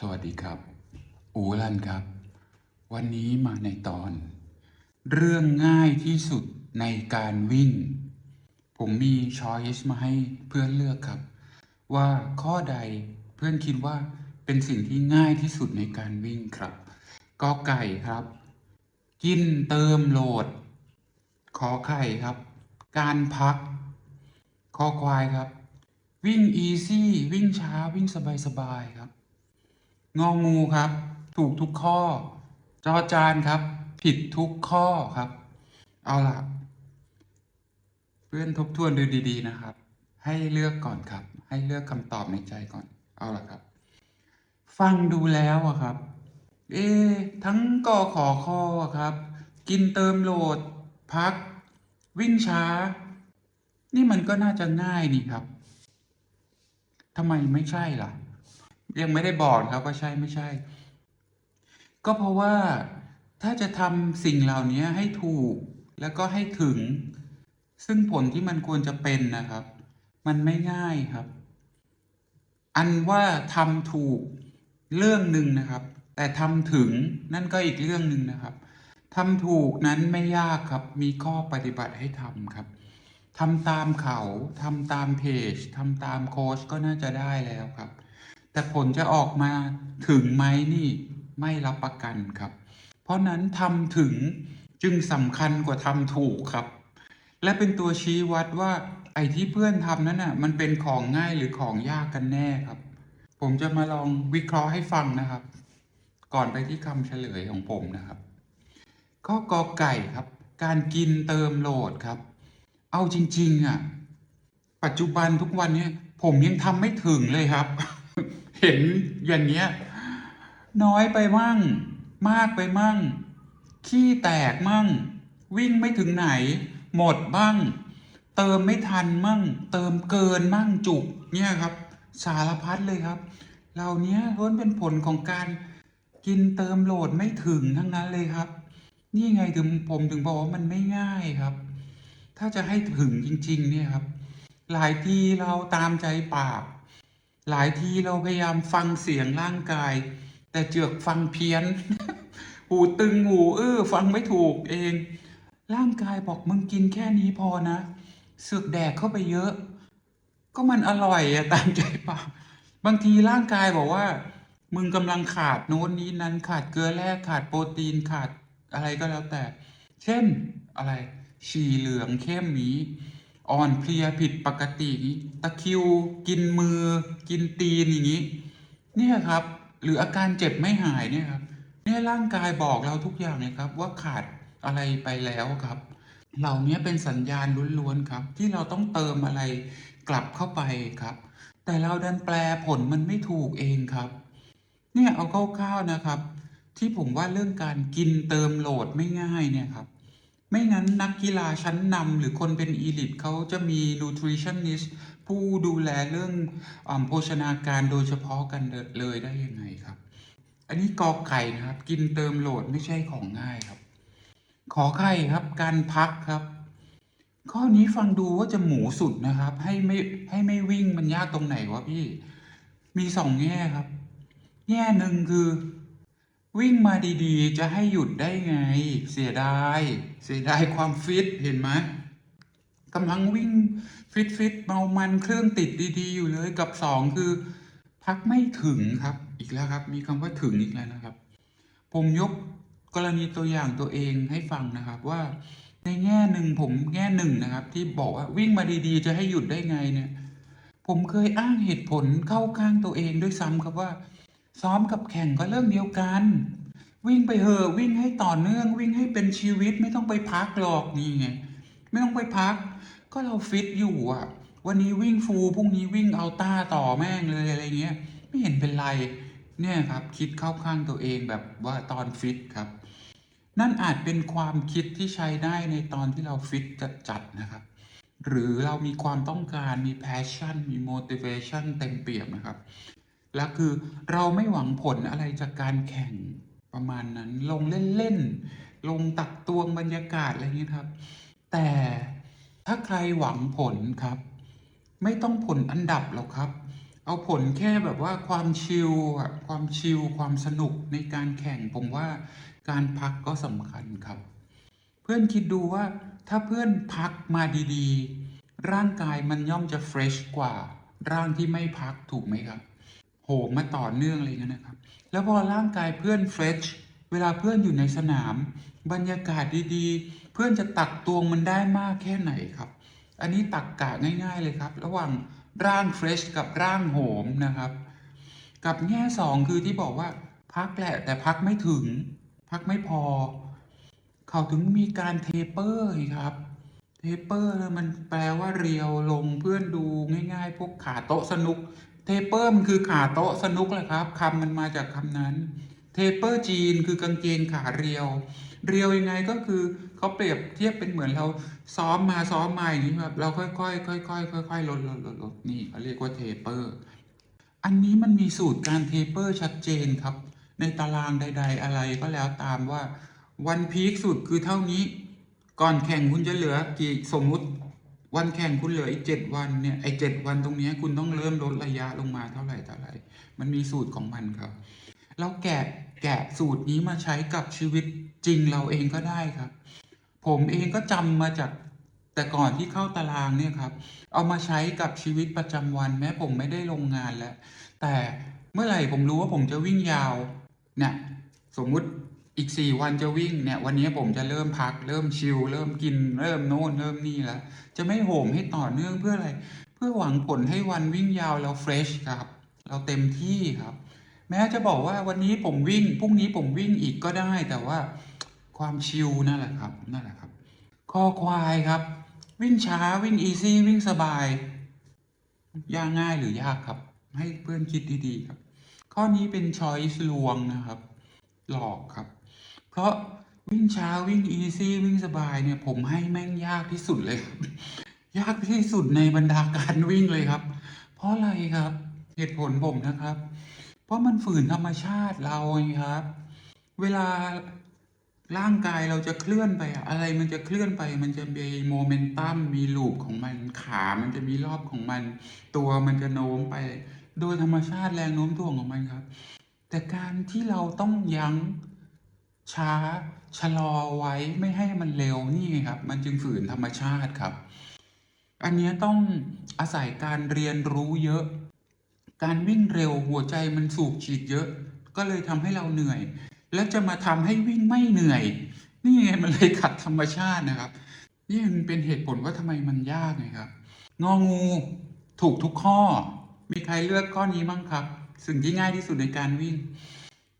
สวัสดีครับ อูรันครับ วันนี้มาในตอน เรื่องง่ายที่สุดในการวิ่ง ผมมีช้อยส์มาให้เพื่อนเลือกครับ ว่าข้อใดเพื่อนคิดว่าเป็นสิ่งที่ง่ายที่สุดในการวิ่งครับกอไก่ครับ กินเติมโหลด ขอไข่ครับ การพัก คอควายครับ วิ่งอีซี่ วิ่งช้าวิ่งสบายๆครับ งองูครับ ถูกทุกข้อจอจานครับ ผิดทุกข้อครับ เอาล่ะ เพื่อนทบทวนดูดี ๆ นะครับ ให้เลือกก่อนครับ ให้เลือกคำตอบในใจก่อน เอาล่ะครับ ฟังดูแล้วอะครับ เอ ทั้งกอขอคออครับ กินเติมโหลด พัก วิ่งช้า นี่มันก็น่าจะง่ายนี่ครับทำไมไม่ใช่ล่ะ ยังไม่ได้บอกครับว่าใช่ไม่ใช่ ก็เพราะว่าถ้าจะทำสิ่งเหล่านี้ให้ถูกแล้วก็ให้ถึง ซึ่งผลที่มันควรจะเป็นนะครับ มันไม่ง่ายครับ อันว่าทำถูกเรื่องหนึ่งนะครับ แต่ทำถึงนั่นก็อีกเรื่องหนึ่งนะครับทำถูกนั้นไม่ยากครับ มีข้อปฏิบัติให้ทำครับทำตามเขาทำตามเพจทำตามโค้ชก็น่าจะได้แล้วครับ แต่ผลจะออกมาถึงไหมนี่ไม่รับประกันครับ เพราะนั้นทำถึงจึงสำคัญกว่าทำถูกครับ และเป็นตัวชี้วัดว่าไอ้ที่เพื่อนทำนั้นน่ะมันเป็นของง่ายหรือของยากกันแน่ครับ ผมจะมาลองวิเคราะห์ให้ฟังนะครับ ก่อนไปที่คำเฉลยของผมนะครับข้อกอไก่ครับ การกินเติมโหลดครับ เอาจริงๆอะปัจจุบันทุกวันนี้ผมยังทำไม่ถึงเลยครับ เห็นอย่างเงี้ย น้อยไปมั่ง มากไปมั่ง ขี้แตกมั่ง วิ่งไม่ถึงไหน หมดบ้าง เติมไม่ทันมั่ง เติมเกินมั่งจุกเนี่ยครับ สารพัดเลยครับ เหล่านี้ล้วนเป็นผลของการกินเติมโหลดไม่ถึงทั้งนั้นเลยครับ นี่ไงถึงผมถึงบอกว่ามันไม่ง่ายครับ ถ้าจะให้ถึงจริง ๆ เนี่ยครับ หลายทีเราตามใจปาก หลายทีเราพยายามฟังเสียงร่างกาย แต่เจือกฟังเพี้ยน หูตึงหูอื้อฟังไม่ถูกเอง ร่างกายบอกมึงกินแค่นี้พอนะเสือกแดกเข้าไปเยอะ ก็มันอร่อยอะตามใจปากบางทีร่างกายบอกว่า มึงกำลังขาดโน้นนี้นั้นขาดเกลือแร่ขาดโปรตีนขาดอะไรก็แล้วแต่ เช่นอะไร ฉี่เหลืองเข้มนี้ อ่อนเพลียผิดปกติ ตะคิว กินมือ กินตีนอย่างนี้ เนี่ยครับ หรืออาการเจ็บไม่หายเนี่ยครับเนี่ยร่างกายบอกเราทุกอย่างเลยครับ ว่าขาดอะไรไปแล้วครับ เหล่านี้เป็นสัญญาณล้วนๆครับ ที่เราต้องเติมอะไรกลับเข้าไปครับ แต่เราดันแปลผลมันไม่ถูกเองครับ เนี่ยเอาคร่าวๆนะครับ ที่ผมว่าเรื่องการกินเติมโหลดไม่ง่ายเนี่ยครับ ไม่งั้นนักกีฬาชั้นนำหรือคนเป็นอีลิทเขาจะมี nutritionist ผู้ดูแลเรื่องอโภชนาการโดยเฉพาะกันเลยได้ยังไงครับ อันนี้กอไก่นะครับ กินเติมโหลดไม่ใช่ของง่ายครับ ขอไข่ครับ การพักครับ ข้อนี้ฟังดูว่าจะหมูสุดนะครับ ให้ไม่ให้ไม่วิ่งมันยากตรงไหนวะพี่ มีสองแง่ครับ แง่หนึ่งคือ วิ่งมาดีๆ จะให้หยุดได้ไง เสียดาย เสียดายความฟิตเห็นไหมกำลังวิ่งฟิตฟิตเมามันเครื่องติดดีๆ อยู่เลยกับสองคือ พักไม่ถึงครับ อีกแล้วครับ มีคำว่าถึงอีกแล้วนะครับ ผมยกกรณีตัวอย่างตัวเองให้ฟังนะครับว่าในแง่หนึ่งผมแง่หนึ่งนะครับ ที่บอกว่าวิ่งมาดีๆ จะให้หยุดได้ไงเนี่ย ผมเคยอ้างเหตุผลเข้าข้างตัวเองด้วยซ้ำครับว่า ซ้อมกับแข่งก็เรื่องเดียวกัน วิ่งไปเหอะวิ่งให้ต่อเนื่องวิ่งให้เป็นชีวิตไม่ต้องไปพักหรอกนี่ไงไม่ต้องไปพัก ก็เราฟิตอยู่อะ วันนี้วิ่งฟูพรุ่งนี้วิ่งเอาต้าต่อแม่งเลยอะไรเงี้ย ไม่เห็นเป็นไรเนี่ยครับคิดเข้าข้างตัวเองแบบว่าตอนฟิตครับ นั่นอาจเป็นความคิดที่ใช้ได้ในตอนที่เราฟิตจัดๆนะครับ หรือเรามีความต้องการมี passion มี motivation เต็มเปี่ยมนะครับ แล้วคือเราไม่หวังผลอะไรจากการแข่งประมาณนั้น ลงเล่นๆ ลงตักตวงบรรยากาศอะไรอย่างนี้ยครับ แต่ถ้าใครหวังผลครับ ไม่ต้องผลอันดับหรอกครับ เอาผลแค่แบบว่าความชิลอะความชิลความสนุกในการแข่งผมว่าการพักก็สำคัญครับ เพื่อนคิดดูว่าถ้าเพื่อนพักมาดีๆ ร่างกายมันย่อมจะเฟรชกว่า ร่างที่ไม่พักถูกไหมครับ โหมมาต่อเนื่องอะไรเงี้ยนะครับ แล้วพอร่างกายเพื่อนเฟรชเวลาเพื่อนอยู่ในสนาม บรรยากาศดีๆ เพื่อนจะตักตวงมันได้มากแค่ไหนครับ อันนี้ตักกะง่ายๆเลยครับ ระหว่างร่างเฟรชกับร่างโหมนะครับ กับแง่สองคือที่บอกว่า พักแหละแต่พักไม่ถึง พักไม่พอ เขาถึงมีการเทเปอร์ครับเทเปอร์มันแปลว่าเรียวลงเพื่อนดูง่ายๆ พวกขาโต๊ะสนุก เทเปอร์มันคือขาโต๊ะสนุกแหละครับคำมันมาจากคำนั้น เทเปอร์จีนคือกางเกงขาเรียว เรียวยังไงก็คือเขาเปรียบเทียบเป็นเหมือนเราซ้อมมาซ้อมมาอย่างนี้แบบเราค่อยๆค่อยๆค่อยๆลดลดลดลดนี่เขาเรียกว่าเทเปอร์ อันนี้มันมีสูตรการเทเปอร์ชัดเจนครับ ในตารางใด ๆ อะไรก็แล้วตามว่าวันพีคสุดคือเท่านี้ ก่อนแข่งคุณจะเหลือกี่สมมุติ วันแข่งคุณเหลืออีกเจ็ดวันเนี่ยไอ้เจ็ดวันตรงนี้คุณต้องเริ่มลดระยะลงมาเท่าไหร่เท่าไหร่ มันมีสูตรของมันครับ เราแกะแกะสูตรนี้มาใช้กับชีวิตจริงเราเองก็ได้ครับ ผมเองก็จำมาจากแต่ก่อนที่เข้าตารางเนี่ยครับ เอามาใช้กับชีวิตประจำวันแม้ผมไม่ได้ลงงานแล้ว แต่เมื่อไหร่ผมรู้ว่าผมจะวิ่งยาวเนี่ยสมมุติ อีกสี่วันจะวิ่งเนี่ย วันนี้ผมจะเริ่มพัก เริ่มชิลเริ่มกิน เริ่มโน่นเริ่มนี่แล้ว จะไม่โหมให้ต่อเนื่องเพื่ออะไร เพื่อหวังผลให้วันวิ่งยาวเราเฟรชครับ เราเต็มที่ครับ แม้จะบอกว่าวันนี้ผมวิ่งพรุ่งนี้ผมวิ่งอีกก็ได้แต่ว่าความชิลนั่นแหละครับนั่นแหละครับคอควายครับ วิ่งช้าวิ่งอีซี่วิ่งสบายยากง่ายหรือยากครับ ให้เพื่อนคิดดีๆครับ ข้อนี้เป็นช้อยส์ลวงนะครับ หลอกครับ เพราะวิ่งช้าวิ่งอีซี่วิ่งสบายเนี่ยผมให้แม่งยากที่สุดเลยครับยากที่สุดในบรรดาการวิ่งเลยครับ เพราะอะไรครับ เหตุผลผมนะครับ เพราะมันฝืนธรรมชาติเราไงครับ เวลาร่างกายเราจะเคลื่อนไปอะอะไรมันจะเคลื่อนไป มันจะมีโมเมนตัมมีลูปของมันขามันจะมีรอบของมัน ตัวมันจะโน้มไป โดยธรรมชาติแรงโน้มถ่วงของมันครับ แต่การที่เราต้องยั้งช้าชะลอไว้ไม่ให้มันเร็วนี่ครับ มันจึงฝืนธรรมชาติครับ อันนี้ต้องอาศัยการเรียนรู้เยอะ การวิ่งเร็วหัวใจมันสูบฉีดเยอะ ก็เลยทำให้เราเหนื่อย แล้วจะมาทำให้วิ่งไม่เหนื่อย นี่ไงมันเลยขัดธรรมชาตินะครับ นี่มันเป็นเหตุผลว่าทำไมมันยากไงครับ งองูถูกทุกข้อ มีใครเลือกข้อนี้บ้างครับ สิ่งที่ง่ายที่สุดในการวิ่ง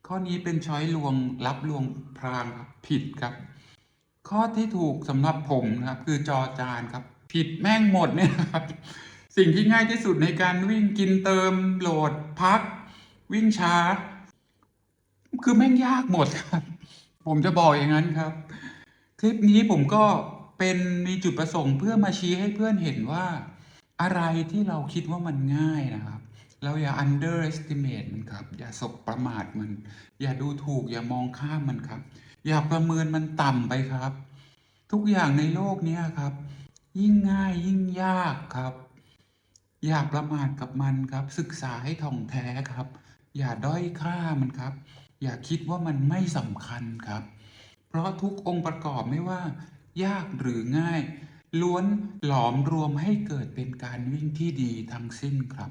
ข้อนี้เป็นช้อยลวงรับลวงพรางครับผิดครับ ข้อที่ถูกสำหรับผมนะครับ คือจอจานครับ ผิดแม่งหมดเนี่ยครับสิ่งที่ง่ายที่สุดในการวิ่งกินเติมโหลดพัก วิ่งช้า คือแม่งยากหมดครับ ผมจะบอกอย่างนั้นครับ คลิปนี้ผมก็เป็นมีจุดประสงค์เพื่อมาชี้ให้เพื่อนเห็นว่า อะไรที่เราคิดว่ามันง่ายนะครับ เราอย่า underestimate มันครับ อย่าสบประมาทมัน อย่าดูถูก อย่ามองข้ามมันครับ อย่าประเมินมันต่ำไปครับ ทุกอย่างในโลกนี้ครับ ยิ่งง่ายยิ่งยากครับ อย่าประมาทกับมันครับ ศึกษาให้ท่องแท้ครับ อย่าด้อยค่ามันครับ อย่าคิดว่ามันไม่สำคัญครับ เพราะทุกองค์ประกอบไม่ว่า ยากหรือง่าย ล้วนหลอมรวมให้เกิดเป็นการวิ่งที่ดีทั้งสิ้นครับ